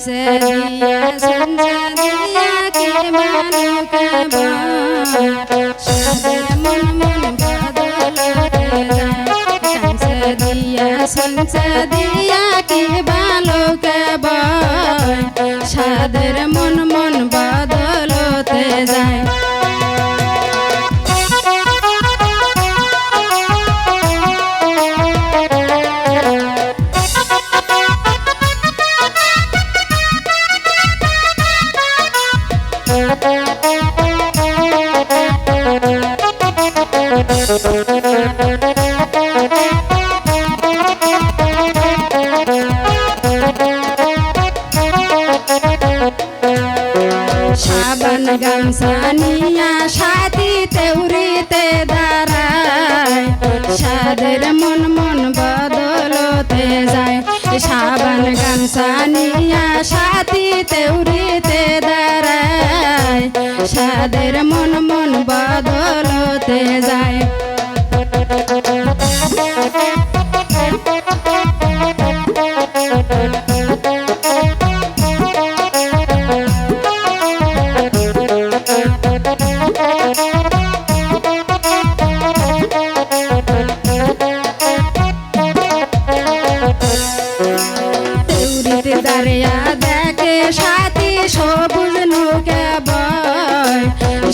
সদিয়া সঞ্জদিয়া কে বালক সাদের মন মন বদলতে যায় সংসদিয়া সংসদিয়া কে বালক সাদের মন মন বদলতে যায় সাবান তেউরিতে দাঁড়ায়। সাদের মন মন বদলতে যায়। সাবান গামসানিয়া সাথী তেউরিতে দাঁড়ায়। সাদের মন মন বদলতে যায়।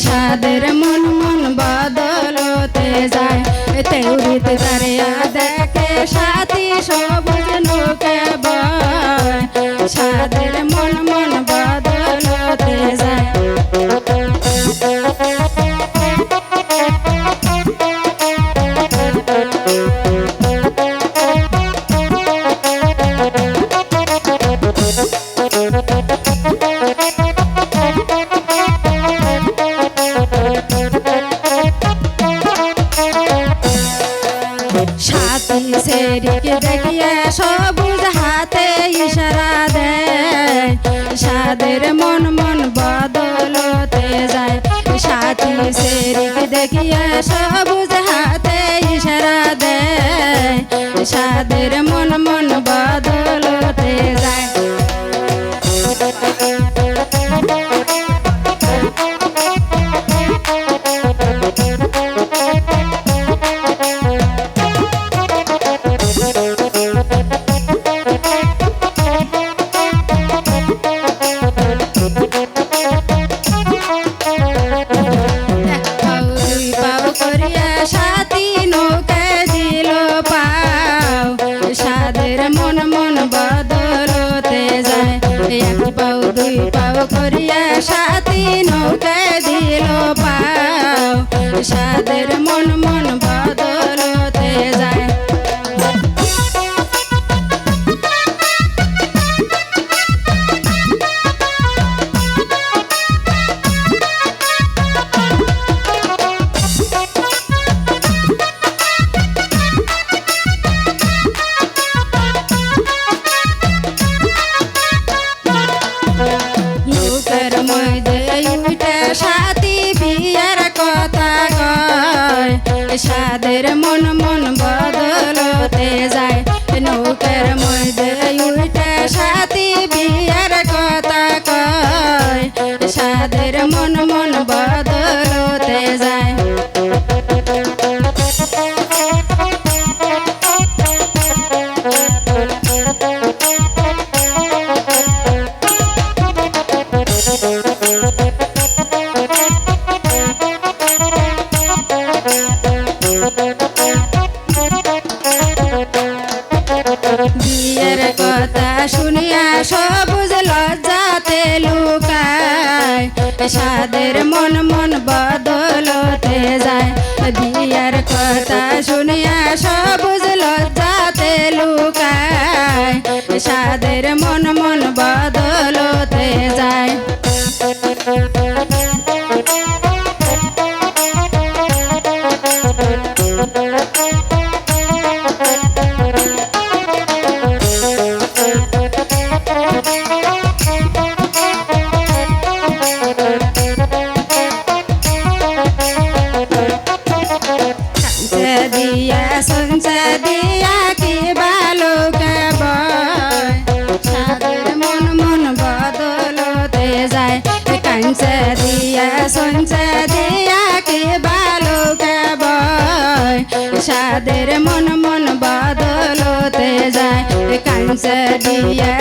সাদের মন মন বদলতে যায়। তেউরিতে দাঁড়িয়া সবুজ হাতে ইশারা দেয়। সাদের মন মন বদলতে যায়। সাথী সেরিক দেখিয়ে সবুজ হাতে ইশারা দেয়। সাদের মন মন বদলতে যায়। করিয়া সাথী নৌকা দিল পাও। সাদের মন মন বদলতে সাদের মন মন শুনিয়া সবুজ লজ্জাতে লুকায়। সাদের মন মন বদলতে যায়। বিয়ার কথা শুনিয়া সবুজ লজ্জাতে লুকায়। সাদের মন মন বদলতে যায়। দিয়া কি বালুকে সাদের মন মন বদলতে যায়। কাঞ্চে দিয়া, সঞ্চে দিয়া কি মন মন যায়। কাঞ্চে দিয়া